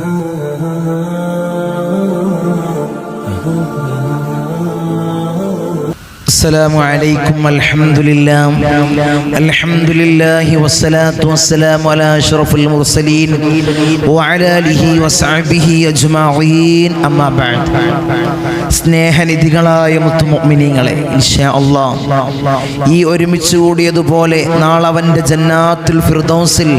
Oh, السلام عليكم الحمد لله الحمد لله والصلاة والسلام على أشرف المرسلين وعلى آله وصحبه أجمعين أما بعد സ്നേഹനിധികളായ മുത്തുമൊമിനിങ്ങളെ ഇൻഷാ അള്ളാ ഈ ഒരുമിച്ച് കൂടിയതുപോലെ നാളെ അവൻ്റെ ജന്നാത്തുൽ ഫിർദൗസിൽ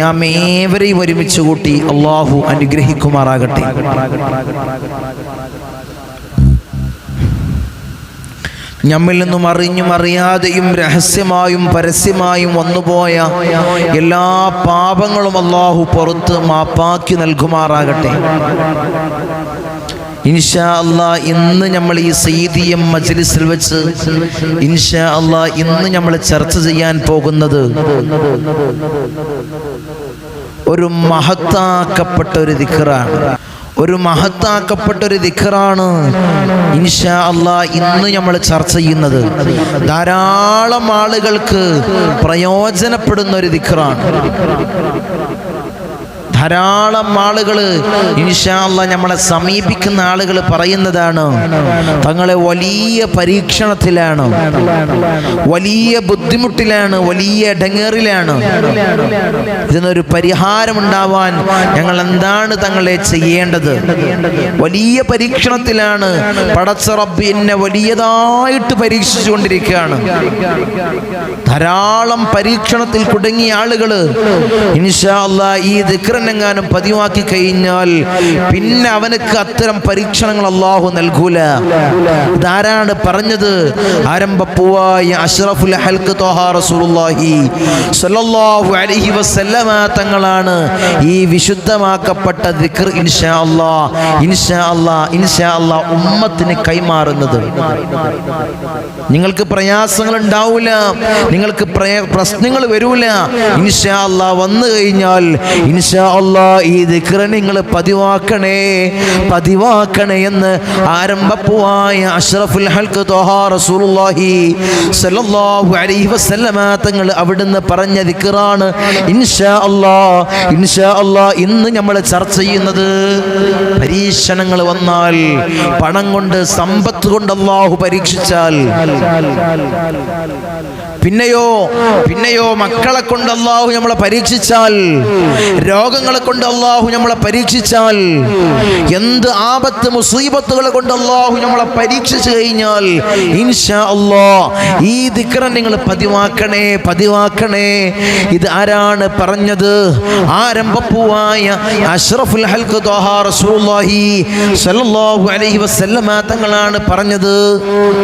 ഞാൻ ഏവരെയും ഒരുമിച്ച് കൂട്ടി അള്ളാഹു അനുഗ്രഹിക്കുമാറാകട്ടെ നമ്മിൽ നിന്നും അറിഞ്ഞും അറിയാതെയും രഹസ്യമായും പരസ്യമായും വന്നുപോയ എല്ലാ പാപങ്ങളും അള്ളാഹു പുറത്ത് മാപ്പാക്കി നൽകുമാറാകട്ടെ. ഇൻഷാ അള്ളാ ഇന്ന് നമ്മൾ ഈ സീതിയം മജ്ലിസിൽ വെച്ച് ഇൻഷാ അള്ളാ ഇന്ന് നമ്മൾ ചർച്ച ചെയ്യാൻ പോകുന്നത് ഒരു മഹത്താക്കപ്പെട്ട ഒരു ദിക്കറാണ് ഒരു മഹത്താക്കപ്പെട്ട ഒരു ദിഖറാണ് ഇൻഷാ അള്ളാ ഇന്ന് നമ്മൾ ചർച്ച ചെയ്യുന്നത്. ധാരാളം ആളുകൾക്ക് പ്രയോജനപ്പെടുന്ന ഒരു ദിക്കറാണ് ധാരാളം ആളുകൾ ഇൻഷാല്ല നമ്മളെ സമീപിക്കുന്ന ആളുകൾ പറയുന്നതാണ്. തങ്ങളെ വലിയ പരീക്ഷണത്തിലാണ്. വലിയ ബുദ്ധിമുട്ടിലാണ്. വലിയ ഇടങ്ങേറിലാണ്. ഇതിനൊരു പരിഹാരം ഉണ്ടാവാൻ ഞങ്ങൾ എന്താണ് തങ്ങളെ ചെയ്യേണ്ടത്? വലിയ പരീക്ഷണത്തിലാണ്. പടച്ചറബി എന്നെ വലിയതായിട്ട് പരീക്ഷിച്ചുകൊണ്ടിരിക്കുകയാണ്. ധാരാളം പരീക്ഷണത്തിൽ കുടുങ്ങിയ ആളുകൾ ഇൻഷാല്ല ഈ ഈ ദിക്രനെങ്ങാനും പതിവാക്കി കഴിഞ്ഞാൽ പിന്നെ അവനക്ക് അത്തരം പരീക്ഷണങ്ങൾ അള്ളാഹു നൽകൂല. ഇതാരാണ് പറഞ്ഞത്? ആരംഭപ്പൂവായ അഷ്റഫുൽ റസൂലുള്ളാഹി അലൈഹി വസല്ലമ തങ്ങളാണ് ഈ വിശുദ്ധമാക്കപ്പെട്ട ദിക്ർ ഇൻഷാ ഇൻഷാ ഇൻഷാ ഉമ്മത്തിന് കൈമാറുന്നത്. നിങ്ങൾക്ക് പ്രയാസങ്ങൾ ഉണ്ടാവില്ല നിങ്ങൾക്ക് പ്രശ്നങ്ങൾ വരൂല. ഇൻഷാ അല്ലാ വന്നു കഴിഞ്ഞാൽ ഇൻഷാ അല്ലാ ഈ ദിക്ര നിങ്ങൾ പതിവാക്കണേ പതിവാക്കണേ എന്ന് ആരംഭപ്പുവായ അഷ്റഫുൽ ഹൽക്ക് തോഹാ റസൂലുള്ളാഹി സ്വല്ലല്ലാഹു അലൈഹി വസല്ലമ അവിടുന്ന് പറഞ്ഞ ദിക്റാണ് ഇൻഷാ അള്ളാ ഇൻഷാ അള്ളാ ഇന്ന് നമ്മൾ ചർച്ച ചെയ്യുന്നത് പരീക്ഷണങ്ങൾ വന്നാൽ പണം കൊണ്ട് സമ്പത്ത് കൊണ്ട് അള്ളാഹു പരീക്ഷിച്ചാൽ. പിന്നെയോ പിന്നെയോ മക്കളെ കൊണ്ട് അള്ളാഹു നമ്മളെ പരീക്ഷിച്ചാൽ രോഗങ്ങളെ കൊണ്ട് അള്ളാഹു നമ്മളെ പരീക്ഷിച്ചാൽ എന്ത് ആപത്ത് മുസീബത്തുകളെ കൊണ്ട് അള്ളാഹു നമ്മളെ പരീക്ഷിച്ചു കഴിഞ്ഞാൽ ഇൻഷാ അള്ളാ ഈ ദിക്റ നിങ്ങൾ പതിവാക്കണേ പതിവാക്കണേ. ഇത് ആരാണ് പറഞ്ഞത്? ആരംഭപ്പൂവായ അഷ്റഫുൽ ഹൽക്ക് ത്വഹാ റസൂലുള്ളാഹി സല്ലല്ലാഹു അലൈഹി വസല്ലമ തങ്ങളാണ് പറഞ്ഞത്.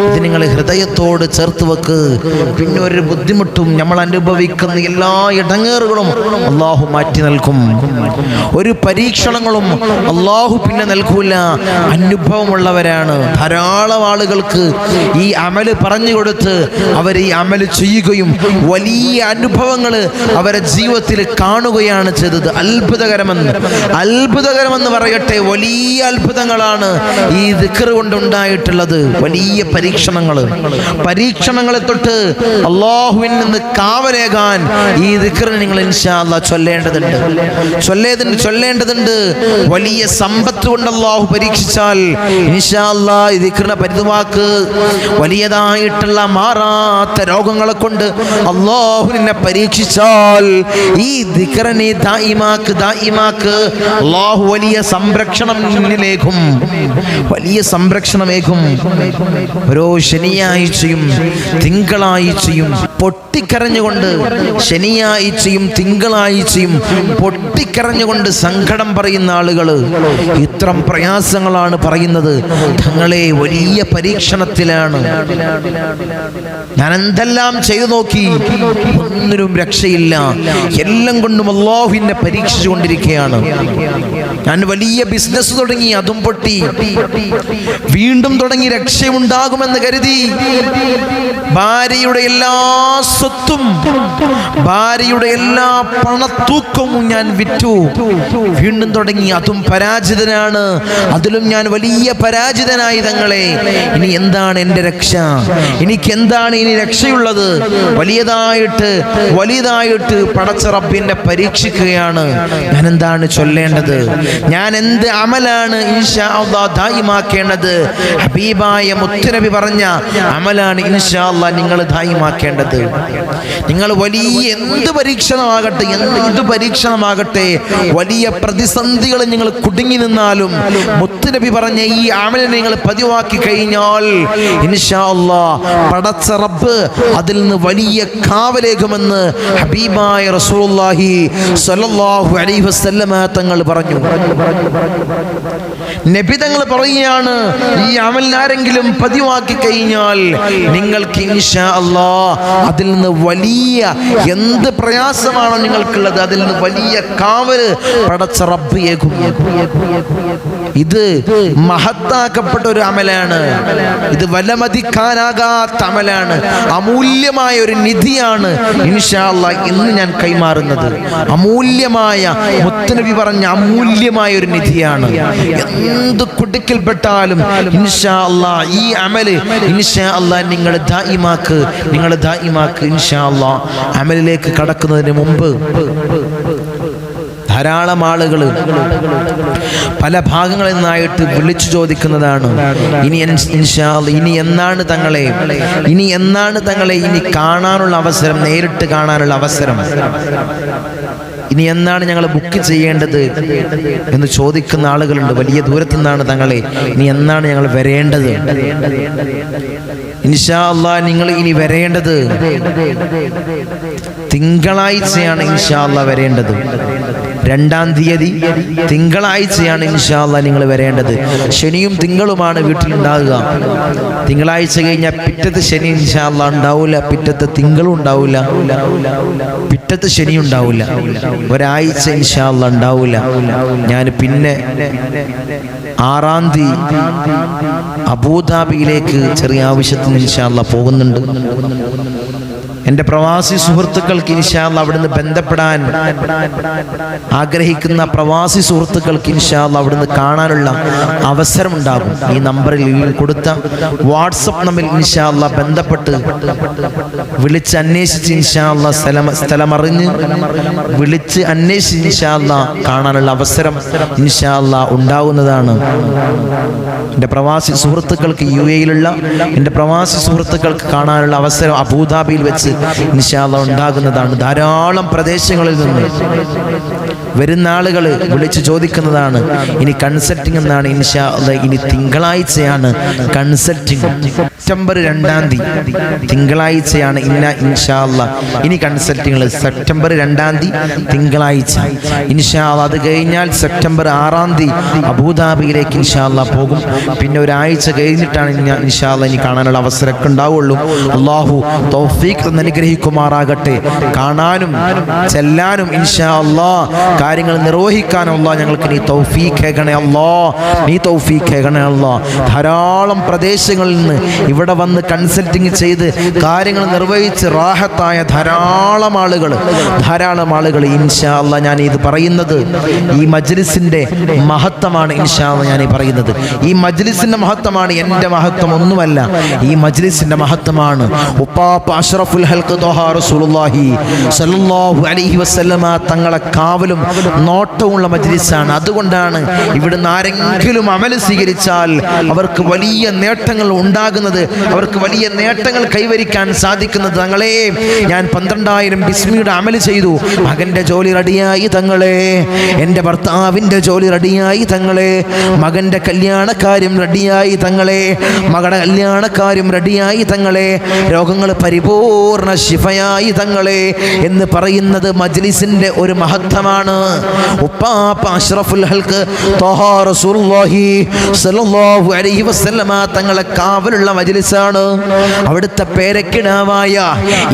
ഇത് നിങ്ങൾ ഹൃദയത്തോട് ചേർത്ത് വെക്ക്. പിന്നെ ഒരു ബുദ്ധിമുട്ടും നമ്മൾ അനുഭവിക്കുന്ന എല്ലാ ഇടങ്ങേറുകളും അള്ളാഹു മാറ്റി നൽകും. ഒരു പരീക്ഷണങ്ങളും അള്ളാഹു പിന്നെ നൽകൂല. അനുഭവമുള്ളവരാണ്. ധാരാളം ആളുകൾക്ക് ഈ അമൽ പറഞ്ഞു കൊടുത്ത് അവർ ഈ അമൽ ചെയ്യുകയും വലിയ അനുഭവങ്ങൾ അവരെ ജീവിതത്തിൽ കാണുകയാണ് ചെയ്തത്. അത്ഭുതകരമെന്ന് അത്ഭുതകരമെന്ന് പറയട്ടെ വലിയ അത്ഭുതങ്ങളാണ് ഈ ദിക്കറ് കൊണ്ടുണ്ടായിട്ടുള്ളത്. വലിയ പരീക്ഷണങ്ങൾ. പരീക്ഷണങ്ങളെ തൊട്ട് അള്ളാഹുവിൽ നിന്ന് കാവലേകാൻ ഈ ദിക്കറ് നിങ്ങൾ ഇൻഷാ അല്ലാ ചൊല്ലേണ്ടതുണ്ട്. ചൊല്ലേതുണ്ട് ചൊല്ലേണ്ടതുണ്ട്. വലിയ സമ്പത്ത് കൊണ്ട് അള്ളാഹു പരീക്ഷിച്ചാൽ ഇൻഷാ അല്ലാ ഈ ദിക്കറിനെ പരിതുവാക്ക്. വലിയതായിട്ടുള്ള മാറാത്ത രോഗങ്ങളെ കൊണ്ട് അള്ളാഹു നിന്നെ പരീക്ഷിച്ചാൽ ഈ ദിക്കറിനെ ദായിമാക്ക് ദായിമാക്ക്. അള്ളാഹു വലിയ സംരക്ഷണം നിന്നിലേക്കും വലിയ സംരക്ഷണമേകും. ഓരോ ശനിയാഴ്ചയും തിങ്കളാഴ്ചയും പൊട്ടിക്കരഞ്ഞുകൊണ്ട് ശനിയാഴ്ചയും തിങ്കളാഴ്ചയും പൊട്ടിക്കരഞ്ഞുകൊണ്ട് സങ്കടം പറയുന്ന ആളുകൾ ഇത്രം പ്രയാസങ്ങളാണ് പറയുന്നത്. തങ്ങളെ വലിയ പരീക്ഷണത്തിലാണ്. ഞാൻ എന്തെല്ലാം ചെയ്തു നോക്കി? ഒന്നിനും രക്ഷയില്ല. എല്ലാം കൊണ്ടും അള്ളാഹുവിനെ പരീക്ഷിച്ചുകൊണ്ടിരിക്കുകയാണ്. ഞാൻ വലിയ ബിസിനസ് തുടങ്ങി അതും പൊട്ടി. വീണ്ടും തുടങ്ങി രക്ഷയുണ്ടാകുമെന്ന് കരുതി. ഭാര്യയുടെ എല്ലാ സ്വത്തും ഭാര്യയുടെ എല്ലാ പണത്തൂക്കവും ഞാൻ വിറ്റു. വീണ്ടും തുടങ്ങി. അതും പരാജിതനാണ്. അതിലും ഞാൻ വലിയ പരാജിതനായി തങ്ങളെ. ഇനി എന്താണ് എന്റെ രക്ഷ? എനിക്ക് എന്താണ് ഇനി രക്ഷയുള്ളത്? വലിയതായിട്ട് വലിയതായിട്ട് പടച്ച റബ്ബിനെ പരീക്ഷിക്കുകയാണ്. ഞാൻ എന്താണ് ചൊല്ലേണ്ടത്? ഞാൻ എന്ത് അമലാണ് ദായിമാക്കേണ്ടത്? ഹബീബായ മുത്തുനബി പറഞ്ഞ അമലാണ് ഇൻഷാ അള്ളാ നിങ്ങൾ ദായിമാക്കേണ്ടത്. നിങ്ങൾ വലിയ എന്ത് പരീക്ഷണമാകട്ടെ എന്ത് പരീക്ഷണമാകട്ടെ വലിയ പ്രതിസന്ധികൾ നിങ്ങൾ കുടുങ്ങി നിന്നാലും മുത്തുനബി പറഞ്ഞ ഈ അമലിനെ നിങ്ങൾ പതിവാക്കി കഴിഞ്ഞാൽ അല്ലാഹ് പടച്ച റബ്ബ് അതിൽ നിന്ന് വലിയ കാവലേകുമെന്ന് ഹബീബായ റസൂലുള്ളാഹി സ്വല്ലല്ലാഹു അലൈഹി വസല്ലമ തങ്ങൾ പറഞ്ഞു. നബി തങ്ങൾ പറയുകയാണ് ഈ അമലിനാരെങ്കിലും പതിവാക്കി കഴിഞ്ഞാൽ നിങ്ങൾക്ക് ഇൻഷാ അല്ലാ അതിൽ നിന്ന് വലിയ എന്ത് പ്രയാസമാണോ നിങ്ങൾക്കുള്ളത് അതിൽ നിന്ന് വലിയ കാവൽ പടച്ച റബ്ബിയേക്കും ഇത് മഹത്താക്കപ്പെട്ട ഒരു അമലാണ്. ഇത് വലമതിക്കാനാകാത്ത അമലാണ്. അമൂല്യമായ ഒരു നിധിയാണ് ഇൻഷാല്ല ഇന്ന് ഞാൻ കൈമാറുന്നത്. അമൂല്യമായ മുത്തനബി പറഞ്ഞ അമൂല്യമായ ഒരു നിധിയാണ്. എന്ത് കുടുക്കിൽപ്പെട്ടാലും ഇൻഷാ അല്ല ഈ അമൽ ഇൻഷാ അല്ല നിങ്ങൾ ദായിമാക്ക് നിങ്ങൾ ദായിമാക്ക് ഇൻഷാ അല്ലാ അമലിലേക്ക് കടക്കുന്നതിന് മുമ്പ് ധാരാളം ആളുകൾ പല ഭാഗങ്ങളിൽ നിന്നായിട്ട് വിളിച്ചു ചോദിക്കുന്നതാണ്. ഇനി ഇനി എന്നാണ് തങ്ങളെ ഇനി എന്നാണ് തങ്ങളെ ഇനി കാണാനുള്ള അവസരം നേരിട്ട് കാണാനുള്ള അവസരം? ഇനി എന്നാണ് ഞങ്ങൾ ബുക്ക് ചെയ്യേണ്ടത് എന്ന് ചോദിക്കുന്ന ആളുകളുണ്ട്. വലിയ ദൂരത്തു നിന്നാണ് തങ്ങളെ. ഇനി എന്നാണ് ഞങ്ങൾ വരേണ്ടത്? ഇൻഷാ അല്ലാ നിങ്ങൾ ഇനി വരേണ്ടത് തിങ്കളാഴ്ചയാണ് ഇൻഷാ അല്ലാ വരേണ്ടത്. രണ്ടാം തീയതി തിങ്കളാഴ്ചയാണ് ഇൻഷാല്ല നിങ്ങൾ വരേണ്ടത്. ശനിയും തിങ്കളുമാണ് വീട്ടിലുണ്ടാകുക തിങ്കളാഴ്ച കഴിഞ്ഞാൽ പിറ്റത്തെ ശനി ഇൻഷാല്ല ഉണ്ടാവില്ല പിറ്റത്തെ തിങ്കളും ഉണ്ടാവില്ല പിറ്റത്തെ ശനി ഉണ്ടാവില്ല ഒരാഴ്ച ഇൻഷാല്ല ഉണ്ടാവില്ല ഞാൻ പിന്നെ ആറാം തീയതി അബൂദാബിയിലേക്ക് ചെറിയ ആവശ്യത്തിന് ഇൻഷാല്ല പോകുന്നുണ്ട്. എന്റെ പ്രവാസി സുഹൃത്തുക്കൾക്ക് ഇൻഷാല്ല അവിടുന്ന് ബന്ധപ്പെടാൻ ആഗ്രഹിക്കുന്ന പ്രവാസി സുഹൃത്തുക്കൾക്ക് ഇൻഷാല്ല അവിടുന്ന് കാണാനുള്ള അവസരം ഉണ്ടാകും ഈ നമ്പറിൽ കൊടുത്ത വാട്സപ്പ് നമ്പറിൽ ഇൻഷാല്ല ബന്ധപ്പെട്ട് വിളിച്ച് അന്വേഷിച്ച് ഇൻഷാല്ല സ്ഥലം സ്ഥലമറിഞ്ഞ് വിളിച്ച് അന്വേഷിച്ച് ഇൻഷാല്ല കാണാനുള്ള അവസരം ഇൻഷാല്ല ഉണ്ടാകുന്നതാണ്. എന്റെ പ്രവാസി സുഹൃത്തുക്കൾക്ക് യു എയിലുള്ള എന്റെ പ്രവാസി സുഹൃത്തുക്കൾക്ക് കാണാനുള്ള അവസരം അബൂദാബിയിൽ വെച്ച് നിശാദ ഉണ്ടാകുന്നതാണ്. ധാരാളം പ്രദേശങ്ങളിൽ നിന്ന് വരുന്ന ആളുകൾ വിളിച്ച് ചോദിക്കുന്നതാണ്. ഇനി കൺസൾട്ടിംഗ് എന്നാണ് ഇൻഷാ ഇനി തിങ്കളാഴ്ചയാണ് കൺസൾട്ടിംഗ് സെപ്റ്റംബർ രണ്ടാം തീയതി. തിങ്കളാഴ്ചയാണ് ഇന്ന ഇൻഷാ അല്ലാ ഇനി കൺസൾട്ടിങ്ങൾ സെപ്റ്റംബർ രണ്ടാം തീയതി തിങ്കളാഴ്ച. ഇൻഷാ അത് കഴിഞ്ഞാൽ സെപ്റ്റംബർ ആറാം തീയതി അബുദാബിയിലേക്ക് ഇൻഷാ അല്ലാ പോകും. പിന്നെ ഒരാഴ്ച കഴിഞ്ഞിട്ടാണ് ഇൻഷാ അല്ലാ ഇനി കാണാനുള്ള അവസരമൊക്കെ ഉണ്ടാവുള്ളൂ. അള്ളാഹു തൗഫീഖ് അനുഗ്രഹിക്കുമാറാകട്ടെ. കാണാനും ചെല്ലാനും ഇൻഷാ കാര്യങ്ങൾ നിർവഹിക്കാനുള്ള ഞങ്ങൾക്ക് നീ തൗഫീഖ് കേൾക്കണേ അല്ലാ നീ തൗഫീഖ് കേൾക്കണേ അല്ലാ ധാരാളം പ്രദേശങ്ങളിൽ നിന്ന് ഇവിടെ വന്ന് കൺസൾട്ടിങ് ചെയ്ത് കാര്യങ്ങൾ നിർവഹിച്ച് റാഹത്തായ ധാരാളം ആളുകൾ ധാരാളം ആളുകൾ ഇൻഷാ അല്ല ഞാൻ ഇത് പറയുന്നത് ഈ മജ്ലിസിന്റെ മഹത്വമാണ് ഇൻഷാ ഞാൻ ഈ പറയുന്നത്. ഈ മജ്ലിസിന്റെ മഹത്വമാണ് എന്റെ മഹത്വം ഒന്നുമല്ല. ഈ മജ്ലിസിന്റെ മഹത്വമാണ് ഉപ്പാപ്പ അഷ്റഫുൽ ഹൽക്ക് ത്വഹാ റസൂലുള്ളാഹി സല്ലല്ലാഹു അലൈഹി വസല്ലമ തങ്ങളെ കാവലും നോട്ടവുമുള്ള മജ്ലിസാണ്. അതുകൊണ്ടാണ് ഇവിടുന്ന് ആരെങ്കിലും അമൽ സ്വീകരിച്ചാൽ അവർക്ക് വലിയ നേട്ടങ്ങൾ ഉണ്ടാകുന്നത്. അവർക്ക് വലിയ നേട്ടങ്ങൾ കൈവരിക്കാൻ സാധിക്കുന്നത് തങ്ങളെ ഞാൻ പന്ത്രണ്ടായിരം ബിസ്മിയുടെ അമൽ ചെയ്തു. മകന്റെ ജോലി റെഡിയായി തങ്ങളെ. എന്റെ ഭർത്താവിന്റെ ജോലി റെഡിയായി തങ്ങളെ. മകന്റെ കല്യാണക്കാര്യം റെഡിയായി തങ്ങളെ. മകളുടെ കല്യാണക്കാര്യം റെഡിയായി തങ്ങളെ. രോഗങ്ങൾ പരിപൂർണ ശിഫയായി തങ്ങളെ എന്ന് പറയുന്നത് മജ്ലിസിന്റെ ഒരു മഹത്വമാണ്. ഉപ്പാപ്പ അഷ്റഫുൽ ഹൽക്ക് അലൈഹി വസല്ലമ തങ്ങളെ കാവലുള്ള മജ്ലിസാണ്. അവിടുത്തെ പേരക്കിടാവായ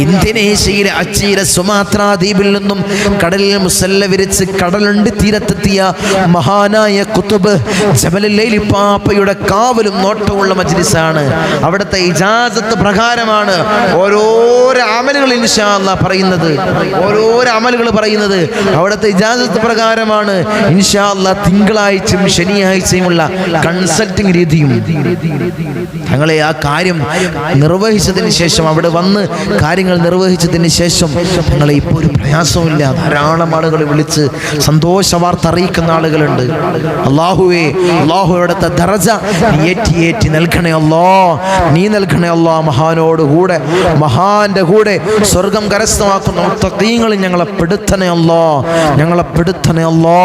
ഇന്തോനേഷ്യയിലെ അച്ചീര സുമാത്ര ദ്വീപിൽ നിന്നും കടലിൽ മുസല്ല വിരിച്ച് കടലുണ്ട് തീരത്തെത്തിയ മഹാനായ കുത്തുബ് ജബലല്ലൈലി പാപ്പയുടെ കാവലും നോട്ടമുള്ള മജ്ലിസാണ്. അവിടുത്തെ ഇജാസത്ത് പ്രകാരമാണ് ഓരോരോ അമലുകൾ ഇൻഷാ പറയുന്നത്. ഓരോരോ അമലുകൾ പറയുന്നത്. അവിടുത്തെ ഇജാസത്ത് പ്രകാരമാണ് ഇൻഷാല്ല തിങ്കളാഴ്ചയും ശനിയാഴ്ചയുമുള്ള കൺസൾട്ടിംഗ് രീതിയും. ഞങ്ങളെ ആ കാര്യം നിർവഹിച്ചതിന് ശേഷം അവിടെ വന്ന് കാര്യങ്ങൾ നിർവഹിച്ചതിന് ശേഷം ഞങ്ങളെ ഇപ്പോൾ ഒരു പ്രയാസമില്ല ധാരാളം ആളുകൾ വിളിച്ച് സന്തോഷ വാർത്ത അറിയിക്കുന്ന ആളുകളുണ്ട്. അള്ളാഹുവേ അള്ളാഹു അവിടുത്തെ ദറജ ഏറ്റി ഏറ്റി നൽകണേ അല്ലോ. നീ നൽകണേ അല്ലോ മഹാനോട് കൂടെ മഹാന്റെ കൂടെ സ്വർഗം കരസ്ഥമാക്കുന്ന മുത്തഖീങ്ങളിൽ ഞങ്ങളെ പെടുത്തണേ അല്ലോ. ഞങ്ങളെ പെടുത്തണേ അല്ലോ.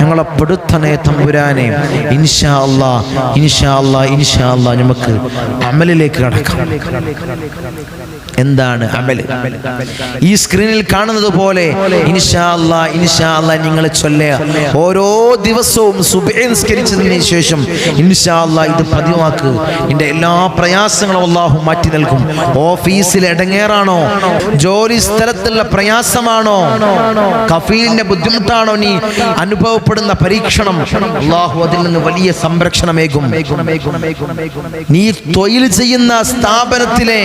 ഞങ്ങളെ പെടുത്തണേ തമ്പുരാനെ. ഇൻഷാ അല്ലാ. ഇൻഷാ അല്ലാ ഇൻഷാ അല്ലാ. നമുക്ക് അമലിലേക്ക് കടക്കാം. എന്താണ് അമൽ ഈ സ്ക്രീനിൽ കാണുന്നത് പോലെ ഇൻഷാ അല്ലാ ഇൻഷാ അല്ലാ നിങ്ങൾ ചൊല്ലുക. ഓരോ ദിവസവും സുബഹി നിസ്കരിച്ചതിന് ശേഷം ഇൻഷാ അല്ലാ ഇത് പതിവാക്ക് നിന്റെ എല്ലാ പ്രയാസങ്ങളും അള്ളാഹു മാറ്റി നൽകും. ഓഫീസിൽ ഇടങ്ങേറാണോ? ജോലി സ്ഥലത്തുള്ള പ്രയാസമാണോ? കഫീലിന്റെ ബുദ്ധിമുട്ടാണോ നീ അനുഭവപ്പെടുന്ന പരീക്ഷണം? അള്ളാഹു അതിൽ നിന്ന് വലിയ സംരക്ഷണമേകും. നീ തൊഴിൽ ചെയ്യുന്ന സ്ഥാപനത്തിലെ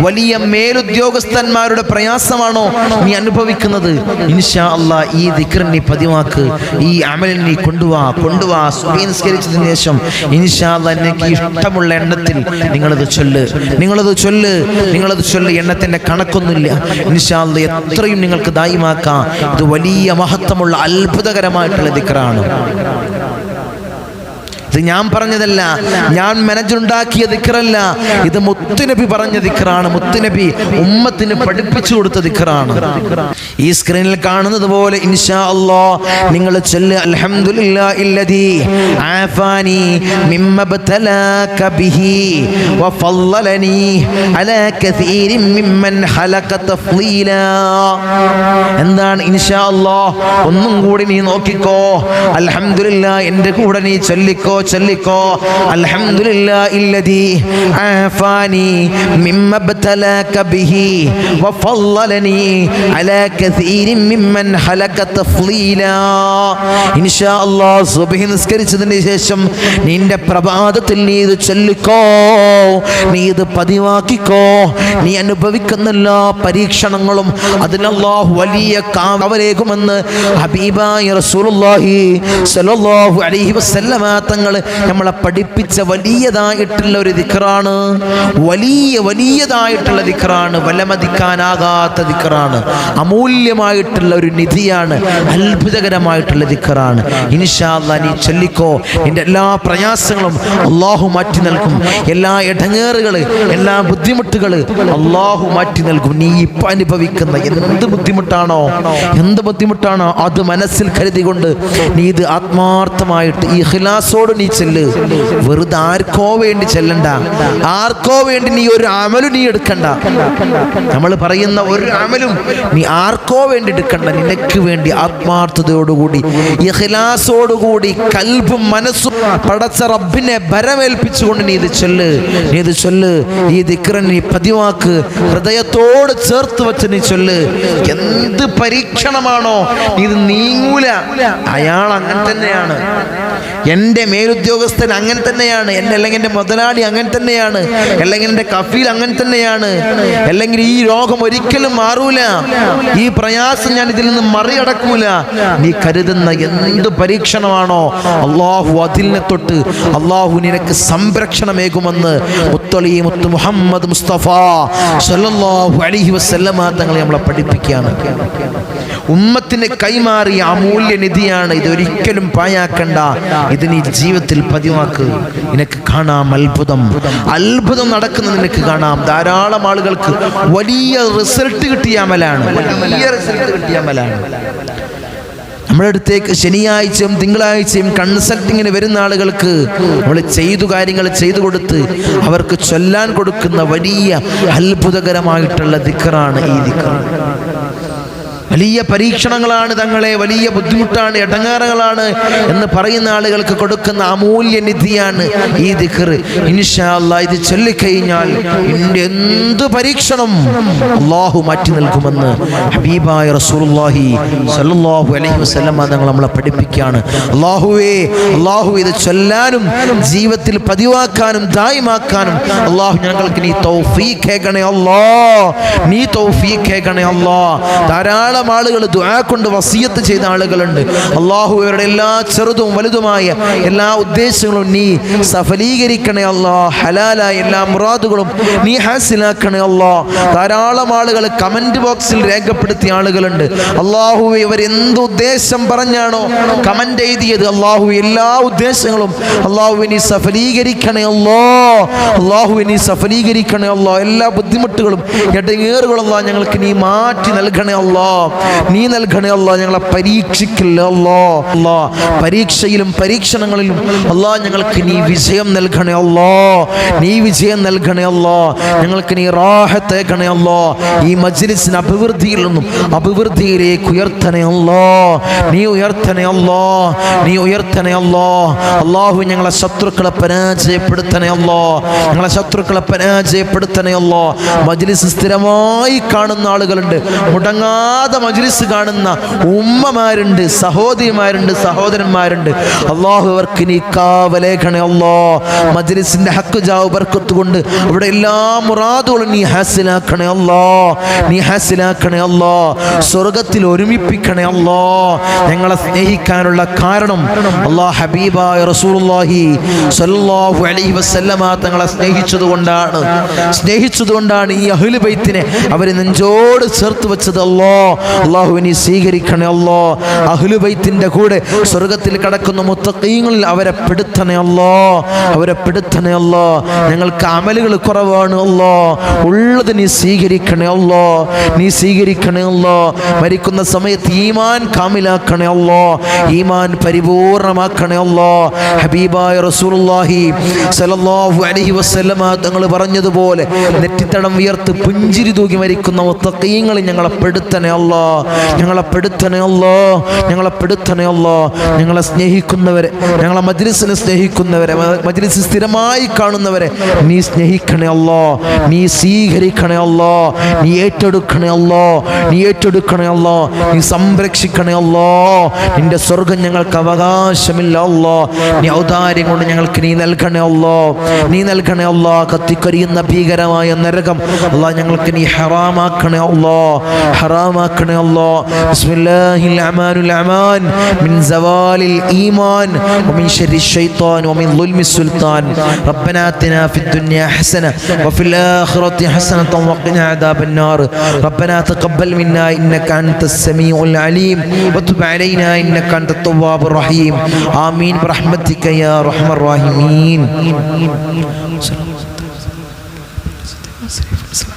വലിയ മേലുദ്യോഗസ്ഥന്മാരുടെ പ്രയാസമാണോ നീ അനുഭവിക്കുന്നത്? ഇൻഷാ അല്ലാ ഈ ദിക്ർ നീ പതിവാക്ക്. ഈ അമലിൽ നീ കൊണ്ടുവാ കൊണ്ടുവാ സുബഹി നിസ്കരിച്ചതിന് ശേഷം ഇൻഷാ അല്ലാ എനിക്ക് ഇഷ്ടമുള്ള എണ്ണത്തിൽ നിങ്ങളത് ചൊല്ല്. നിങ്ങളത് ചൊല്ല് നിങ്ങളത് ചൊല്ല്. എണ്ണത്തിന്റെ കണക്കൊന്നുമില്ല. ഇൻഷാ അല്ലാ എത്രയും നിങ്ങൾക്ക് ദായിമാക്കാം. ഇത് വലിയ മഹത്വമുള്ള അത്ഭുതകരമായിട്ടുള്ള ദിക്റാണ്. ഇത് ഞാൻ പറഞ്ഞതല്ല. ഞാൻ മനജുണ്ടാക്കിയ ദിക്കറല്ല ഇത് മുത്തുനബി പറഞ്ഞ ദിക്റാണ്. മുത്തുനബി ഉമ്മത്തിന് പഠിപ്പിച്ചു കൊടുത്ത ദിക്റാണ്. ഈ സ്ക്രീനിൽ കാണുന്നത് പോലെ ഇൻഷാ അല്ലാ നിങ്ങൾ ചൊല്ല് എന്താണ് ഇൻഷാ അല്ലാ ഒന്നും കൂടി നീ നോക്കിക്കോ. അൽഹംദുലില്ലാ എന്റെ കൂടെ നീ ചൊല്ലിക്കോ. ചൊല്ലിക്കോ നിസ്കരിച്ചതിന് ശേഷം നിന്റെ പ്രഭാതത്തിൽ നീ ഇത് ചൊല്ലിക്കോ നീ ഇത് പതിവാക്കിക്കോ. നീ അനുഭവിക്കുന്ന എല്ലാ പരീക്ഷണങ്ങളും അതിനല്ലാഹു വലിയ കാവലേകുമെന്ന് ഹബീബായ റസൂലുള്ളാഹി അലൈഹി വസല്ലമ തങ്ങൾ നമ്മളെ പഠിപ്പിച്ച വലിയതായിട്ടുള്ള ഒരു ദിക്കറാണ് വലിയ വലിയതായിട്ടുള്ള ദിക്കറാണ് വലമതിക്കാനാകാത്ത ദിക്കറാണ് അമൂല്യമായിട്ടുള്ള ഒരു നിധിയാണ്. അത്ഭുതകരമായിട്ടുള്ള ദിക്കറാണ് ഇൻഷാല്ല നീ ചൊല്ലിക്കോ. എന്റെ എല്ലാ പ്രയാസങ്ങളും അള്ളാഹു മാറ്റി നൽകും. എല്ലാ ഇടങ്ങേറുകൾ എല്ലാ ബുദ്ധിമുട്ടുകൾ അള്ളാഹു മാറ്റി നൽകും. നീ ഇപ്പൊ അനുഭവിക്കുന്ന എന്ത് ബുദ്ധിമുട്ടാണോ എന്ത് ബുദ്ധിമുട്ടാണോ അത് മനസ്സിൽ കരുതികൊണ്ട് നീ ഇത് ആത്മാർത്ഥമായിട്ട് ഈ ഹിലാസോട് നീ ചെല്ല്. വെറുതെ ആർക്കോ വേണ്ടി ചെല്ലണ്ട. ആർക്കോ വേണ്ടി നീ ഒരു അമലും നീ എടുക്കണ്ട. നമ്മൾ പറയുന്ന ഒരു അമലും നീ ആർക്കോ വേണ്ടി എടുക്കണ്ട. നിനക്ക് വേണ്ടി ആത്മാർത്ഥതയോടുകൂടി ഇഖ്ലാസോടുകൂടി കൽബും മനസ്സും പടച്ച റബ്ബിനെ ഭരമേൽപ്പിച്ചുകൊണ്ട് നീ ഇത് ചൊല്ല്. നീ ഇത് ചൊല്ല്. ഈ ദിക്രൻ നീ പതിവാക്ക്. ഹൃദയത്തോട് ചേർത്ത് വെച്ച് നീ ചൊല്ല്. എന്ത് പരീക്ഷണമാണോ ഇത് നീങ്ങൂല. അയാൾ അങ്ങനെ തന്നെയാണ്. എന്റെ മേലുദ്യോഗസ്ഥൻ അങ്ങനെ തന്നെയാണ്. എന്റെ അല്ലെങ്കിൽ എന്റെ മുതലാളി അങ്ങനെ തന്നെയാണ്. അല്ലെങ്കിൽ എന്റെ കഫീൽ അങ്ങനെ തന്നെയാണ്. അല്ലെങ്കിൽ ഈ രോഗം ഒരിക്കലും മാറൂല. ഈ പ്രയാസം ഞാൻ ഇതിൽ നിന്ന് മറികടക്കൂല. നീ കരുതുന്ന എന്ത് പരീക്ഷണമാണോ അള്ളാഹു അതിലിനെ തൊട്ട് അള്ളാഹു നിനക്ക് സംരക്ഷണമേകുമെന്ന് മുത്തളി മുത്ത് മുഹമ്മദ് മുസ്തഫ സല്ലല്ലാഹു അലൈഹി വസല്ലമ തങ്ങളെ നമ്മളെ പഠിപ്പിക്കുകയാണ്. ഉമ്മത്തിന് കൈമാറിയ അമൂല്യ നിധിയാണ് ഇതൊരിക്കലും പായാക്കണ്ട ഇത് നീ ജീവിതത്തിൽ പതിവാക്ക്. നിനക്ക് കാണാം അത്ഭുതം. അത്ഭുതം. നടക്കുന്നത് നിനക്ക് കാണാം. ധാരാളം ആളുകൾക്ക് വലിയ റിസൾട്ട് കിട്ടിയ അമലാണ്. വലിയ റിസൾട്ട് കിട്ടിയ അമലാണ്. നമ്മുടെ അടുത്തേക്ക് ശനിയാഴ്ചയും തിങ്കളാഴ്ചയും കൺസൾട്ടിങ്ങിന് വരുന്ന ആളുകൾക്ക് നമ്മൾ ചെയ്തു കാര്യങ്ങൾ ചെയ്തു കൊടുത്ത് അവർക്ക് ചൊല്ലാൻ കൊടുക്കുന്ന വലിയ അത്ഭുതകരമായിട്ടുള്ള ദിക്കറാണ് ഈ ദിക്കർ. വലിയ പരീക്ഷണങ്ങളാണ് തങ്ങളെ വലിയ ബുദ്ധിമുട്ടാണ് ഇടങ്ങാറുകളാണ് എന്ന് പറയുന്ന ആളുകൾക്ക് കൊടുക്കുന്ന അമൂല്യ നിധിയാണ് ഈ ദിഖർ ഇൻഷാല്ല ഇത് ചൊല്ലിക്കഴിഞ്ഞാൽ ഇന്റെ എന്ത് പരീക്ഷണം അള്ളാഹു മാറ്റി നൽകുമെന്ന് ഹബീബായ റസൂലുള്ളാഹി സല്ലല്ലാഹു അലൈഹി വസല്ലം തങ്ങൾ നമ്മളെ പഠിപ്പിക്കുകയാണ്. അള്ളാഹുവേ അള്ളാഹു ഇത് ചൊല്ലാനും ജീവിതത്തിൽ പതിവാക്കാനും ദായമാക്കാനും അള്ളാഹു ഞങ്ങൾക്ക് നീ തൗഫീഖ് തൗഫീഖേക്കണേ അല്ലാ. നീ തൗഫീഖ് തൗഫീഖേക്കണേ അല്ലാ. ധാരാളം ആളുകൾ ദുആ കൊണ്ട് വസീയത്ത് ചെയ്ത ആളുകളുണ്ട്. അള്ളാഹു ഇവരുടെ എല്ലാ ചെറുതും വലുതുമായ എല്ലാ ഉദ്ദേശങ്ങളും നീ സഫലീകരിക്കണേ അല്ലാ ഹലാലായ എല്ലാ മുറാദുകളും നീ ഹാസിലാക്കണേ അല്ലാ. ധാരാളം ആളുകൾ കമന്റ് ബോക്സിൽ രേഖപ്പെടുത്തിയ ആളുകളുണ്ട്. അള്ളാഹു ഇവർ എന്ത് ഉദ്ദേശം പറഞ്ഞാണോ കമന്റ് എഴുതിയത് അള്ളാഹു എല്ലാ ഉദ്ദേശങ്ങളും അള്ളാഹു നീ സഫലീകരിക്കണേ അല്ലോ. അള്ളാഹു നീ സഫലീകരിക്കണേ അല്ലോ. എല്ലാ ബുദ്ധിമുട്ടുകളും എട്ടേറുകളും ഞങ്ങൾക്ക് നീ മാറ്റി നൽകണേ അല്ലോ. നീ നൽകണേ അല്ല ഞങ്ങളെ പരീക്ഷിക്കില്ല അല്ലോ അല്ലാ പരീക്ഷയിലും പരീക്ഷണങ്ങളിലും അല്ലാ ഞങ്ങൾക്ക് നീ വിജയം നൽകണേ അല്ലോ നീ വിജയം നൽകണേ അല്ലോ ഞങ്ങൾക്ക് നീ റാഹത്തേക്കണേ അല്ലോ ഈ മജ്ലിസിന് അഭിവൃദ്ധിയിൽ നിന്നും അഭിവൃദ്ധിയിലേക്ക് ഉയർത്തണേ അല്ലോ നീ ഉയർത്തണേ അല്ലോ നീ ഉയർത്തണേ അല്ലോ അള്ളാഹു ഞങ്ങളെ ശത്രുക്കളെ പരാജയപ്പെടുത്തണേ അല്ലോ ഞങ്ങളെ ശത്രുക്കളെ പരാജയപ്പെടുത്തണേ അല്ലോ മജ്ലിസ് സ്ഥിരമായി കാണുന്ന ആളുകളുണ്ട്. മുടങ്ങാതെ മജ്ലിസ് കാണുന്ന ഉമ്മമാരുണ്ട് സഹോദരിമാരുണ്ട് സഹോദരന്മാരുണ്ട്. അള്ളാഹു അവർക്ക് നീ കാവലേഖണേ അല്ലോ. മജ്ലിസിന്റെ ഹക്ക് ജാവ് ബർക്കത്ത് കൊണ്ട് അവിടെ എല്ലാ മുറാദുകളും നീ ഹാസിലാക്കണേ അല്ലോ. നീ ഹാസിലാക്കണേ അല്ലോ. സ്വർഗത്തിൽ ഒരുമിപ്പിക്കണേ അല്ലോ. ഞങ്ങളെ സ്നേഹിക്കാനുള്ള കാരണം അള്ളാഹ് ഹബീബായ റസൂലുള്ളാഹി സ്വല്ലല്ലാഹു അലൈഹി വസല്ലമ തങ്ങളെ സ്നേഹിച്ചത് കൊണ്ടാണ് സ്നേഹിച്ചത് കൊണ്ടാണ് ഈ അഹ്ലുബൈത്തിനെ അവർ നെഞ്ചോട് ചേർത്ത് വെച്ചത് അല്ലോ. അള്ളാഹു നീ സ്വീകരിക്കണേ അല്ലോ അഹ്ലുബൈത്തിന്റെ കൂടെ സ്വർഗത്തിൽ കിടക്കുന്ന മുത്തക്കീങ്ങളിൽ അവരെ പെടുത്തണേ അല്ലോ അവരെ പെടുത്തണേ അല്ലോ ഞങ്ങൾക്ക് അമലുകൾ കുറവാണ് അല്ലോ ഉള്ളത് നീ സ്വീകരിക്കണേ അല്ലോ നീ സ്വീകരിക്കണേ അല്ലോ മരിക്കുന്ന സമയത്ത് ഈമാൻ കാമിലാക്കണേ അല്ലോ ഈമാൻ പരിപൂർണമാക്കണേ അല്ലോ ഹബീബായ റസൂലുള്ളാഹി സല്ലല്ലാഹു അലൈഹി വസല്ലമ തങ്ങൾ പറഞ്ഞതുപോലെ നെറ്റിത്തടം വിയർത്ത് പുഞ്ചിരി തൂക്കി മരിക്കുന്ന മുത്തക്കീങ്ങളിൽ ഞങ്ങളെ പെടുത്തണേ അല്ലോ ഞങ്ങളെ പെടുത്തണേ അല്ലോ. ഞങ്ങളെ പെടുത്തണേ അല്ലോ. ഞങ്ങളെ സ്നേഹിക്കുന്നവരെ ഞങ്ങളെ മജ്ലിസിനെ സ്നേഹിക്കുന്നവരെ മജ്ലിസ് സ്ഥിരമായി കാണുന്നവരെ നീ സ്നേഹിക്കണേ അല്ലോ. നീ സ്വീകരിക്കണേ അല്ലോ. നീ ഏറ്റെടുക്കണേ അല്ലോ. നീ ഏറ്റെടുക്കണേ അല്ലോ. നീ സംരക്ഷിക്കണേ അല്ലോ. നിന്റെ സ്വർഗം ഞങ്ങൾക്ക് അവകാശമില്ല അല്ലോ. നീ ഔദാര്യം കൊണ്ട് ഞങ്ങൾക്ക് നീ നൽകണേ അല്ലോ. നീ നൽകണേ അല്ലോ. കത്തിക്കരിയുന്ന ഭീകരമായ നരകം അല്ലാ ഞങ്ങൾക്ക് നീ ഹറാമാക്കണേ അല്ലോ. ഹറാമാക്കണേ അല്ലോ ബിസ്മില്ലാഹിൽ അമാനുൽ അമാൻ മിൻ സവാലിൽ ഈമാൻ ومن شر الشيطان ومن ظلم السلطان ربنا آتنا في الدنيا حسنة وفي الآخرة حسنة وقنا عذاب النار ربنا تقبل منا إنك أنت السميع العليم وتب علينا إنك أنت التواب الرحيم آمين برحمتك يا أرحم الراحمين السلام